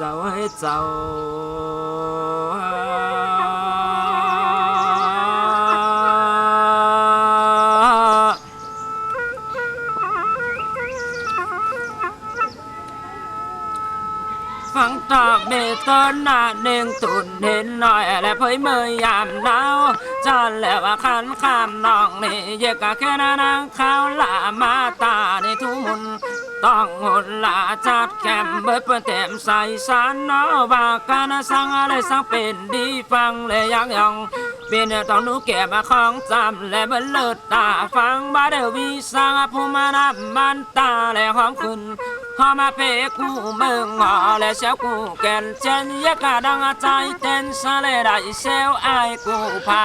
เจ้าให้เจ้าฟังตอกเบตอนหน้าเด้งตุนเห็นหน่อยและเผยเมยยามหนาวจนแล้วว่าขันข้ามน้องนี่เยกะแค่นานางข้าวละมาตาในทุมุน ต้องหุนละจัดแคมเบิดเปิดเต็มใส่สารนาะบาการสังอะไรสังเป็นดีฟังเลยยังยองเป็นต้องนูเก็บมาของจำและเบิดเลิศตาฟังบาเดวีสังภูมานับมันตาและหอมขึ้นพอมาเพกูเมืองหอและเช้ากูแก่นเจนยากาดังใจเต้นสะเลได้เซลไอกูเผา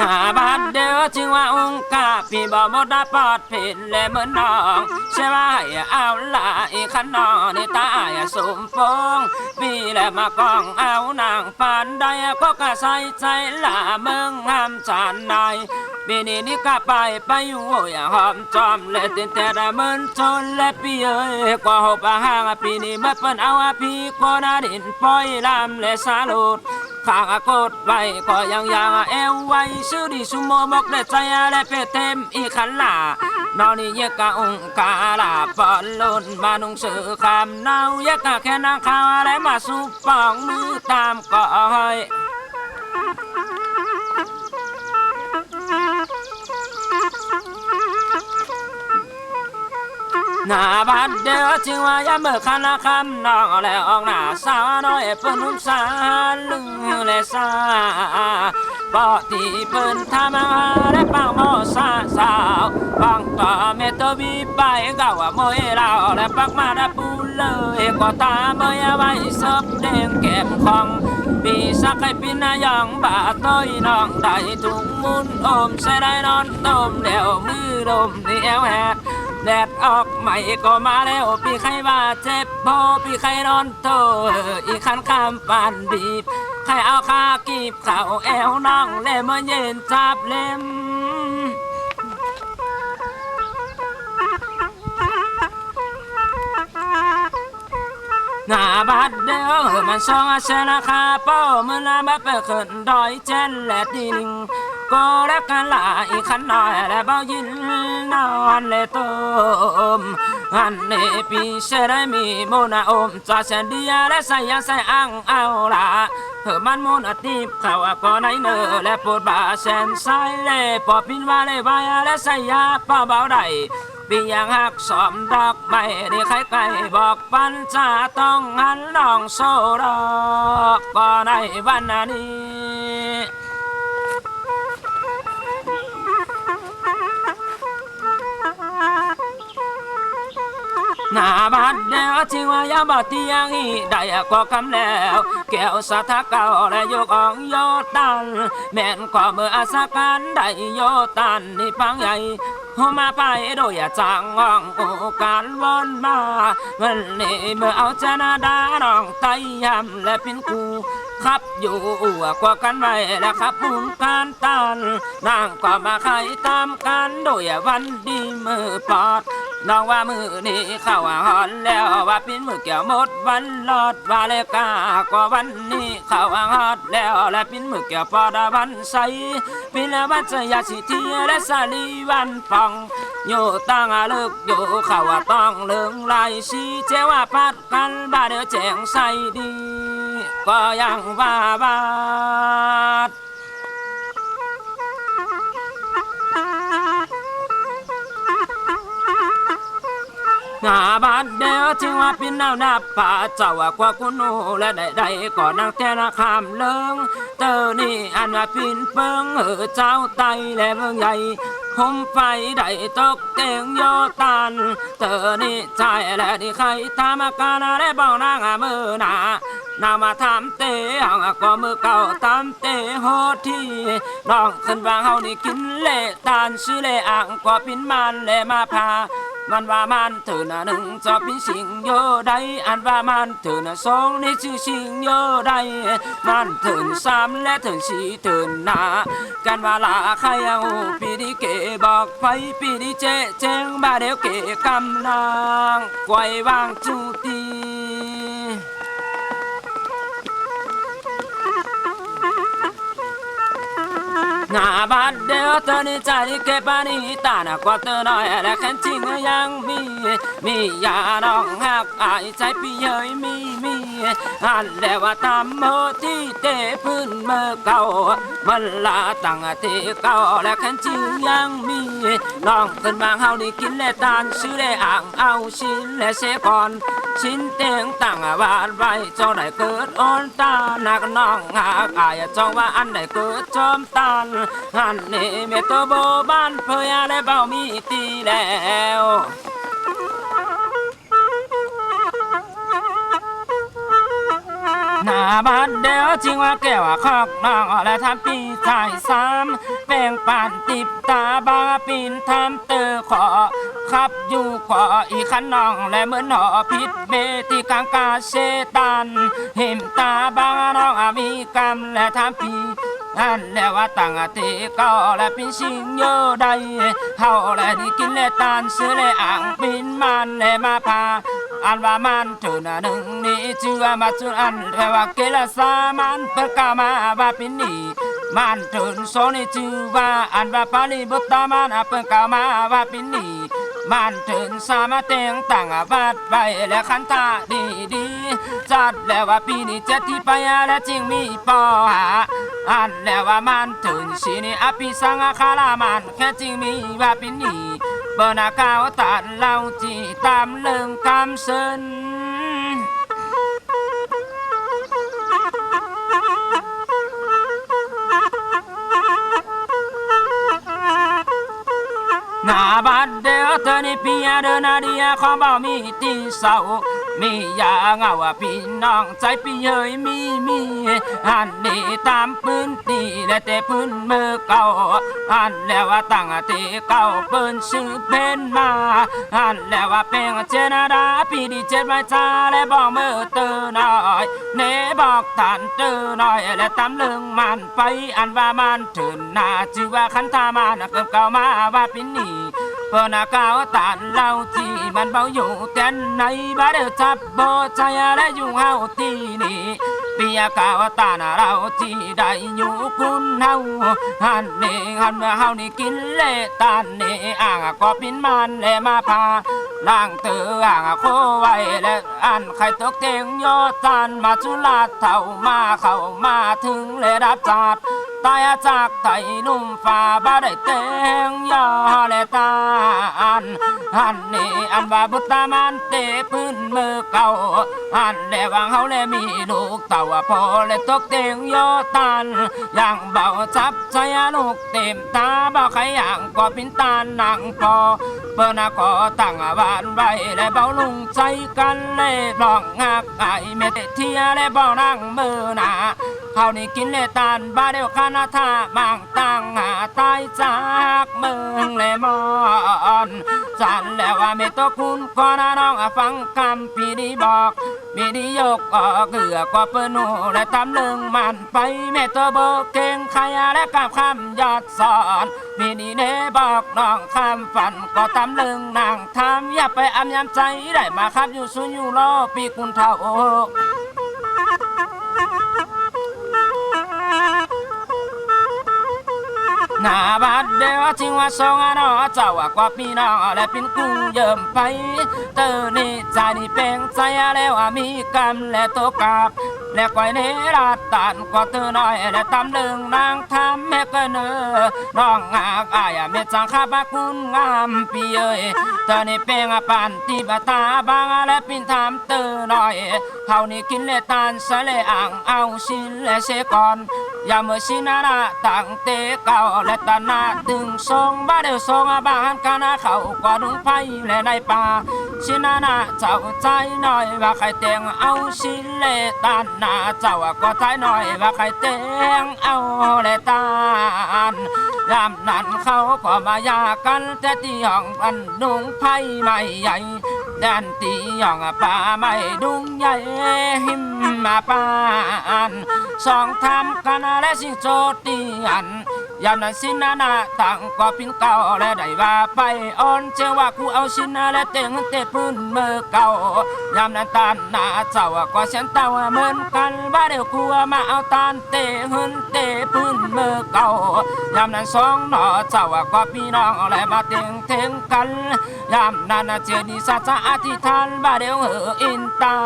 หน้าบ้านเด้อจึงว่าองค์กาพี่บอกหมดด้ปอดผิดและเหมือนน้องใช่ว่าให้เอาละอีขันนองนี่ตายสมฟงพี่และมากองเอานางปานใดก็กะใสใจละเมืองงามจานนายปีนี้นี่ก็ไปไปอยู่อย่าหอมจอมและติดแต่ละเหมือนจนและพี่เอ้ยก็หบห่างปีนี้มาเปิ้นเอาพี่ก็น่าดินปล่อยลำและสาลุดข้างกดไว้ก็ยังยังเอวไว้ชื่อดีสุโมบอกได้ใจและเป็ดเต็มอีขันลานอนนี่ยกะองกาลาปอนลุนมานุงสือคำเนายกะแค่นังข้าวและมาสุปองมือตามก็ให้หน้าบ้านเดียวจึงว่าอย่าเมื่อคันละคำนองแล้วออกหน้าสาวน้อยเปิ้นนุ่มสาลึงและสา ปอที่เปิ้นทำมาและปังโมซาสาวปังต่อเมตบีไปเก่าว่าโมยเราและปักมาได้ปูเลยก็ตาเมยไว้ซบแดงแก้มของปีสักให้ปีนายองบาต้อยน้องได้ถุงมุนอมใส่ได้นอนต้มแล้วมือลมเดียวแหก แดดออกใหม่ก็มาแล้วพี่ใครบาดเจ็บพอพี่ใครนอนโตอีกขันข้ามปานบีบใครเอาคากีบเข่าแอวน้องเล่มเย็นจับเล่มหน้าบัดเดียวมันสองเชนะคาเป้ามือละบัดเปิดขึ้นดอยเจนและดิง ก็รักกันหลายขันน้อยและเบายินนอนเลยต้มอันนี้ปีเชได้มีโมนาอมจาเชนเดียและใส่ยาใส่อังเอาละเพื่อมันมุนอติบเขาก็ในเนอและปวดบาเชนใส่เลปอพินว่าเลยบายและใส่ยาป้าเบาได้ปียังหักสอมดอกไม้ได้ใครไก่บอกปันจะต้องหันน้องโซดอกก็ในวันนี้ หน้าบ้านเดียวที่ว่ายาบ่เตียงอีได้ก็คำแล้วแก้วสาทาเก่าและยกอองโยตันแม่นก็เมื่ออาสาการได้โยตันนี่ปังใหญ่หัวมาไปโดยจางงองโอการวนมาวันนี้เมื่อเอาจนาดาน้องไตยำและเป็นกูขับอยู่กว่ากันไว้และขับบุญการตันนางก็มาไขตามกันโดยวันดีมือปอด น้องว่ามือนี้เข้าหอนแล้วว่าเป็นมือเกี่ยวหมดวันลอดว่าเลกาก็วันนี้เข้าหอดแล้วและเป็นมือเกี่ยวปอดวันใสเป็นวันจะยาสิทีและสาลีวันฟองอยู่ตั้งเลิกอยู่เข้าว่าต้องเลืองลายสีเจว่าปัดกันบาเดียวแจงใสดี ก็ยังว่าบาด หน้าบ้านเดียวจึงว่าเป็นแนวหน้าป่าเจ้าว่ากว่าคุณหนูและใดๆก็นั่งแต่ละคำเลิงเจอนี่อันว่าปินเปิงเออเจ้าไตและเมืองใหญ่ห่มไฟได้ตกเตียงโยตันเธอนี่ใจและที่ใครทำอาการอะบ้องนางมือหนานามาทำเตะหังก็มือเก่าทำเตะโหดที่น้องขึ้นวางเฮานี่กินเละตานชื่อเละอ่างก็ปินมันเละมาพา มันว่ามันเธอน่ะหนึ่งจะเป็นสิ่งโยได้อันว่ามันเธอน่ะสองนี่ชื่อสิ่งโยได้มันเธอน่ะสามและเธอสี่เธอน่ะกันว่าลาใครเอาปีนี้เกบอกไปปีนี้เจ๊เจงบาเดียวเกกำลังไว้วางจูตี น้าบ้านเดียวตอนนี้ใจเก็บานีตานากว่าเธอน้อยและขันจริงยังมีมียาน้องหักอายใจพี่เยยมีมี อันเลวว่ทำเมื่อที่เตะพื้นเมื่อเก่ามันลาตั้งที่เก่าและขันจึงยังมีน้องขึ้นมาเฮานี่กินและตานซื้อได้อ่างเอาชิ้นและเสก่อนชิ้นเตียงตั้งวาดไว้จอได้เกิดออนตาหนักน้องหากายจองว่าอันได้เกิดจอมตานอันนี้เมตโตโบบ้านเพื่อและเบามีตีแล้ว หน้าบ้านเดียวจริงว่าแก้วคอกน้องและทำปีชายซ้ำแป้งป่านติบตาบาปินทำเตอขอขับอยู่ขออีขันน้องและเหมือนหอพิษเบตีกลางกาเชตันเห็มตาบางน้องอมีกรรมและทำปีอันแล้วว่าต่างเตก็และเป็นสิ่งโยใดเฮาและดีกินและตานซื้อและอ่างปินมันและมาพา อันว่ามันถือหน้าหนึ่งนี่ชื่อว่ามาจุอันแต่ว่าเกลสามันเปิดกามาว่าป็นนี่มันถือโซนี่ชื่อว่าอันว่าปาลีบุตตามันเปิดกามาว่าป็นนี่มันถึงสามาเตียงต่างวัดไปและคันตาดีดีจัดแล้วว่าปีนี้เจ็ดที่ไปและจริงมีปอหาอันแล้วว่ามันถึงสีนี่อภิสังคารามันแค่จริงมีว่าป็นนี่เบ่นาคาวตัดเราจีตามเรื่องคำเสินหน้าบ้านเดียวเธอนี่พี่ยเดินนาเดียขอบ่มีที่เศร้ามียาเงาว่าพี่น้องใจพี่เฮยมีมีอันนี้ตามพื้นที่ และแต่พื้นเมื่อเก่าอันแล้วว่าตั้งแต่เก่าเปิ้นชื่อเป็นมาอันแล้วว่าเป็นเจนาดาพี่ดีเจ็ดไว้จ้าและบอกเมื่อเตือนหน่อยเนบอกท่านเตือนหน่อยและตามเรื่องมันไปอันว่ามันถึงหน้าชื่อว่าคันธามันเกิดเก่ามาว่าป็นหนีเพื่อนกาตานเราที มันเบาอยู่แต่ในบ้านเดือจับโบใจและอยู่เฮาที่นี่ปียกาวตานเราที่ได้อยู่คุณเฮาหันนี่หันเมื่อเฮานี่กินเละตานนี่อ่างก็ปินมันและมาพาล่างเตืออ่างโคไว้และอันไข่ตกเตียงยอตานมาจุลาเท่ามาเข้ามาถึงและรับจัด ตายจากไทยนุ่มฟ้าบ้าได้เตงยอและตาอันอันนี้อันว่าบุตรมันเตพื้นมือเก่าอันแลวางเขาแลมีลูกเต่าพอและตกเตงยอตันอย่างเบาจับใจลูกเต็มตาบ่ใครอย่างก็เป็นตาหนังพอเปิ้นก็ตั้งบ้านไว้และเบาลุงใจกันเลยลองหักไอเมตเทียและบ่นั่งมือหนา เขานี่กินเลตานบาเดียวคานาทาบางตังหาตายจากเมืองเลมอนจันแล้วว่าเมตคุณก็นาน้องฟังคำพี่ดีบอกพี่ดียกออกเกือก็เปิ้นูและตำลึงมันไปเมตโบเก่งขยาและกับคำยอดสอนพี่ดีเนบอกน้องคำฝันก็ตำลึงนางทำอย่าไปอำยำใจได้มาครับอยู่ซุนอยู่รอปีกุนเท่า หน้าบ้านเดียวจริงว่าสองอันอเจ้าว่ากว่าพี่น้องและเป็นกุ้งเยิมไป เตอนี่ใจนี่เป็นใจแล้วว่ามีกรรมและตกกับและก้อยเนรัดตันก็เธอน้อยและตำลึงนางทำแม่ก็เนอน้องหากอายเมจังข้าบคุณงามพี่เอ้ยเธอนี่เป็นปันที่บตาบางและปินทำเตอน้อยเขานี่กินแลตานสะเลอ่างเอาชินและเสก่อน ย่าเมื่อชินานาตั้งเตะเก่าและตานาตึงทรงบ้าเดียวทรงบ้านกานาเขาก็ดุงไฟและในป่าชินานาเจ้าใจหน่อยว่าใครแต่งเอาชิเลตานนาเจ้าก็ใจหน่อยว่าใครแต่งเอาแลตานยามนั้นเขาก็มายากันแต่ที่ห้องอันดุงไผ่ไม่ใหญ่ ดันตีห้องป่าไม่ดุงใหญ่หิมมาปานสองทำกันและสิโจตีอัน ยามนั้นสินานาต่างก็พินเก่าและได้ว่าไปอ่อนเชื่อว่ากูเอาสินาและเต็งเตะพื้นเมื่อเก่ายามนั้นตานหนาเจ้าก็เสียนเต้าเหมือนกันว่าเดี๋ยวกูมาเอาตานเตะหืนเตะพื้นเมื่อเก่ายามนั้นสองหนอเจ้าก็พี่น้องและมาเต็งเทงกันยามนั้นเจดีสัจจะอธิษฐานว่าเดี๋ยวเหออินตา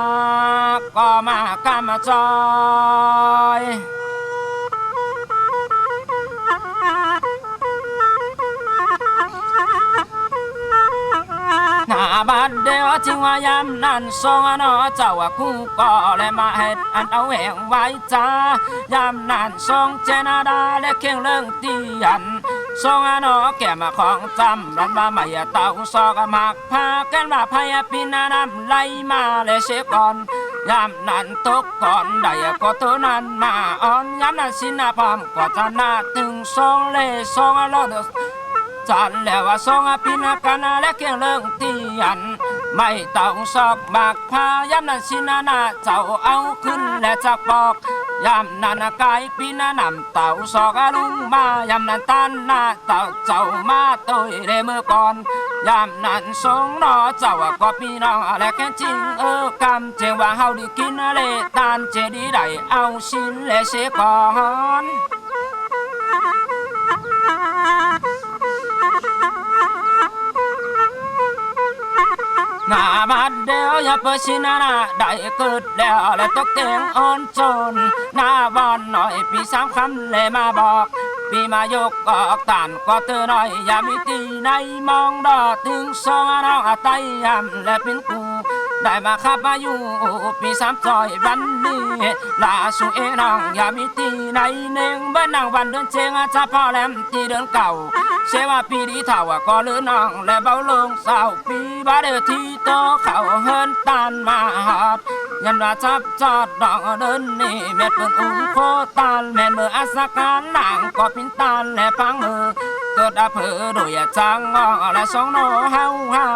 ก็มากำมาจอย หน้าบ้านเดียวจริงว่ายามนั้นสองนอเจ้าว่าคู่ก็เลยมาเฮ็ดอันเอาแหงไว้จ้ายามนั้นสองเจนาดาและเคียงเรื่องตี อันสอนแก่มาของจำรันมาไม่เต่าซอกมักพากันมาพายปินาน้ำไหลมาเลยเสียก่อนยามนั้นตกก่อนได้ก็ตัวนั้นมาอ่อนยามนั้นสินาพร้อมก็จะนาถึงสองเลยสองรอดจันแล้วว่ากันและเกี่ยงเรื่องตีอันไม่ต้องซอกบากพายามนั้นสินานาเจ้าเอาขึ้นและจักบอกยามนั้นกายปีนานำเต่าซอกลุงมายามนั้นตันนาเต่าเจ้ามาตัวเรเมื่อก่อนยามนั้นสงนอเจ้าก็พี่น้องและแค่จริงเออกำเจว่าเฮาด้กินเลตานเจดีได้เอาชิ้นและเสก่อน น้าบ้านเดียวอย่าเปิดชินานาได้เกิดแล้วและตกแต่งอ่อนจนหน้าบ้านหน่อยปีสามคำเลยมาบอกปีมายกออกตานก็เธอหน่อยอย่ามีตีในมองดอถึงสองน้องอาไตยำและเป็นกูได้มาขับมาอยู่ปีสามจอยวันนี้ลาสุเอน้องอย่ามีตีในเน่งเบิ้นนางวันเดินเชงอาจจะพอแลมตีเดินเก่าเชื่อว่าปีนี้เท่าก็เลือน้องและเบาลงเศร้าปี บาเดือที่โตเขาเฮินตานมาหอดยันว่าจับจอดดอกเดินนี่เม็ดเปิ้นอุ้งโคตานแม่นเมื่ออาสาการนางก็พินตานและพังมือเกิดอาเภอโดยจังงอและสองโนเฮาฮา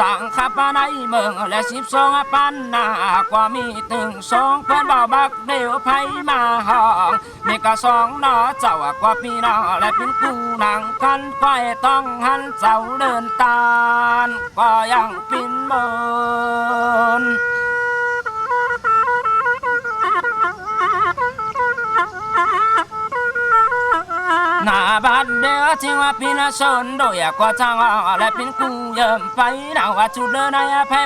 จังขับมาในเมืองและสิบสองปันนากว่ามีถึงสองเพื่อนบ่าวบักเดียวไผมาห้องมีกะสองนอเจ้ากว่าพี่นอและเป็นกูนางกันก้อยต้องหันเจ้าเดินตานก็ยังปินเมิน นาบ้านเดียวจริงว่าพี่นาสนโดยกว่าทางออกและพินกูเยิมไปนาว่าจุดเดินในภั